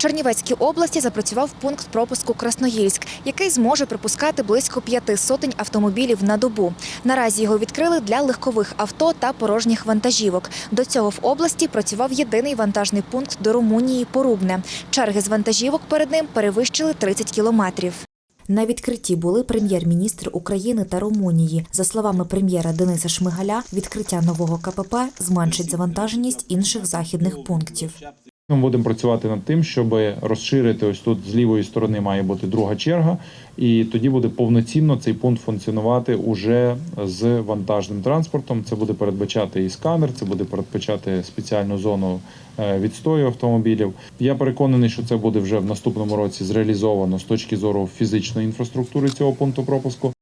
Чернівецькій області запрацював пункт пропуску Красноїльськ, який зможе припускати близько п'яти сотень автомобілів на добу. Наразі його відкрили для легкових авто та порожніх вантажівок. До цього в області працював єдиний вантажний пункт до Румунії Порубне. Черги з вантажівок перед ним перевищили 30 кілометрів. На відкритті були прем'єр-міністр України та Румунії. За словами прем'єра Дениса Шмигаля, відкриття нового КПП зменшить завантаженість інших західних пунктів. Ми будемо працювати над тим, щоб розширити ось тут з лівої сторони має бути друга черга, і тоді буде повноцінно цей пункт функціонувати уже з вантажним транспортом. Це буде передбачати і сканер, це буде передбачати спеціальну зону е, відстою автомобілів. Я переконаний, що це буде вже в наступному році зреалізовано з точки зору фізичної інфраструктури цього пункту пропуску.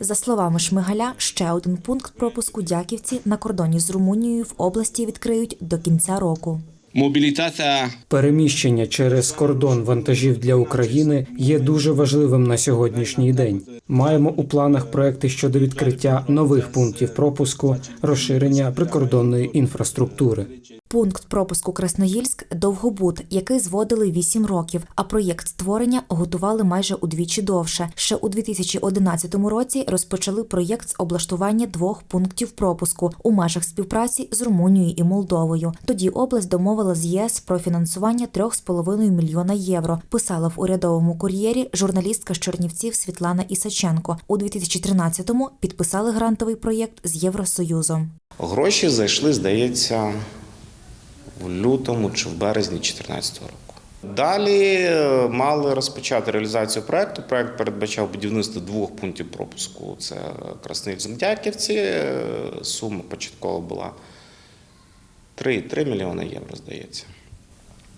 За словами Шмигаля, ще один пункт пропуску Дяківці на кордоні з Румунією в області відкриють до кінця року. Mobilitatea Переміщення через кордон вантажів для України є дуже важливим на сьогоднішній день. Маємо у планах проекти щодо відкриття нових пунктів пропуску, розширення прикордонної інфраструктури. Пункт пропуску Красноїльськ довгобуд, який зводили 8 років, а проєкт створення готували майже удвічі довше. Ще у 2011 році розпочали проєкт з облаштування двох пунктів пропуску у межах співпраці з Румунією і Молдовою. Тоді область домовила з ЄС про фінансування 3,5 мільйона євро. Писала в урядовому кур'єрі журналістка з Чернівців Світлана Ісаченко. У 2013-му підписали грантовий проєкт з Євросоюзом. Гроші зайшли, здається, в лютому чи в березні 2014 року. Далі е, мали розпочати реалізацію проекту. Проект передбачав будівництво двох пунктів пропуску. Це Красноїльськ-Дяківці. Е, Сума початкова була 3, 3 мільйони євро, здається.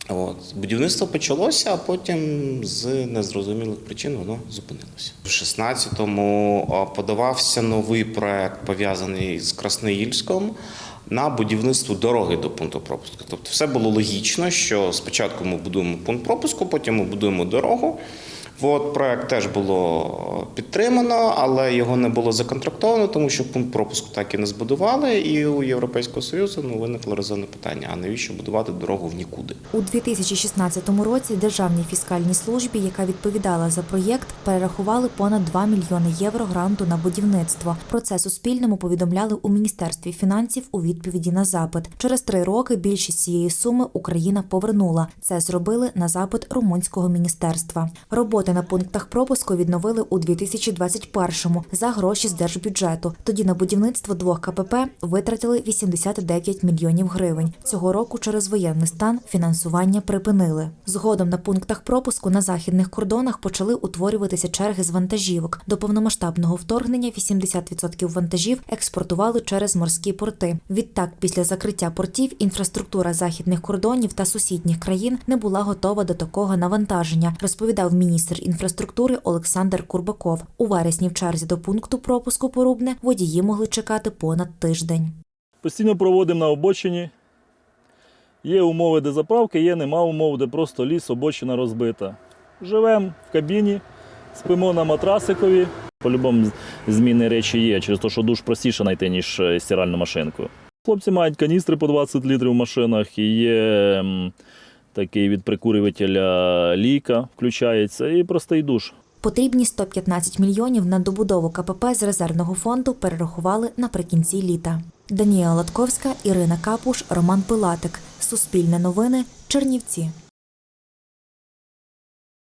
От. Будівництво почалося, а потім з незрозумілих причин воно зупинилося. У 16-му подавався новий проект, пов'язаний з Красноїльськом, на будівництво дороги до пункту пропуску. Тобто все було логічно, що спочатку ми будуємо пункт пропуску, потім ми будуємо дорогу. От проект теж було підтримано, але його не було законтрактовано, тому що пункт пропуску так і не збудували. І у Європейського союзу ну виникло резонне питання: а навіщо будувати дорогу в нікуди? У 2016 році Державній фіскальній службі, яка відповідала за проєкт, перерахували понад 2 мільйони євро гранту на будівництво. Про це Суспільному повідомляли у міністерстві фінансів у відповіді на запит. Через три роки більшість цієї суми Україна повернула. Це зробили на запит румунського міністерства. Роботи на пунктах пропуску відновили у 2021-му за гроші з держбюджету. Тоді на будівництво двох КПП витратили 89 мільйонів гривень. Цього року через воєнний стан фінансування припинили. Згодом на пунктах пропуску на західних кордонах почали утворюватися черги з вантажівок. До повномасштабного вторгнення 80% вантажів експортували через морські порти. Відтак, після закриття портів, інфраструктура західних кордонів та сусідніх країн не була готова до такого навантаження, розповідав міністр інфраструктури Олександр Курбаков. У вересні в черзі до пункту пропуску Порубне водії могли чекати понад тиждень. Постійно проводимо на обочині. Є умови, де заправки, є нема умов, де просто ліс, обочина розбита. Живемо в кабіні, спимо на матрасикові. По-любому зміни речі є, через те, що душ простіше знайти, ніж е, стиральну машинку. Хлопці мають каністри по 20 літрів в машинах, і є такий від прикурювателя ліка, включається, і простий душ. Потрібні 115 мільйонів на добудову КПП з резервного фонду перерахували наприкінці літа. Данія Латковська, Ірина Капуш, Роман Пилатик. Суспільне новини. Чернівці.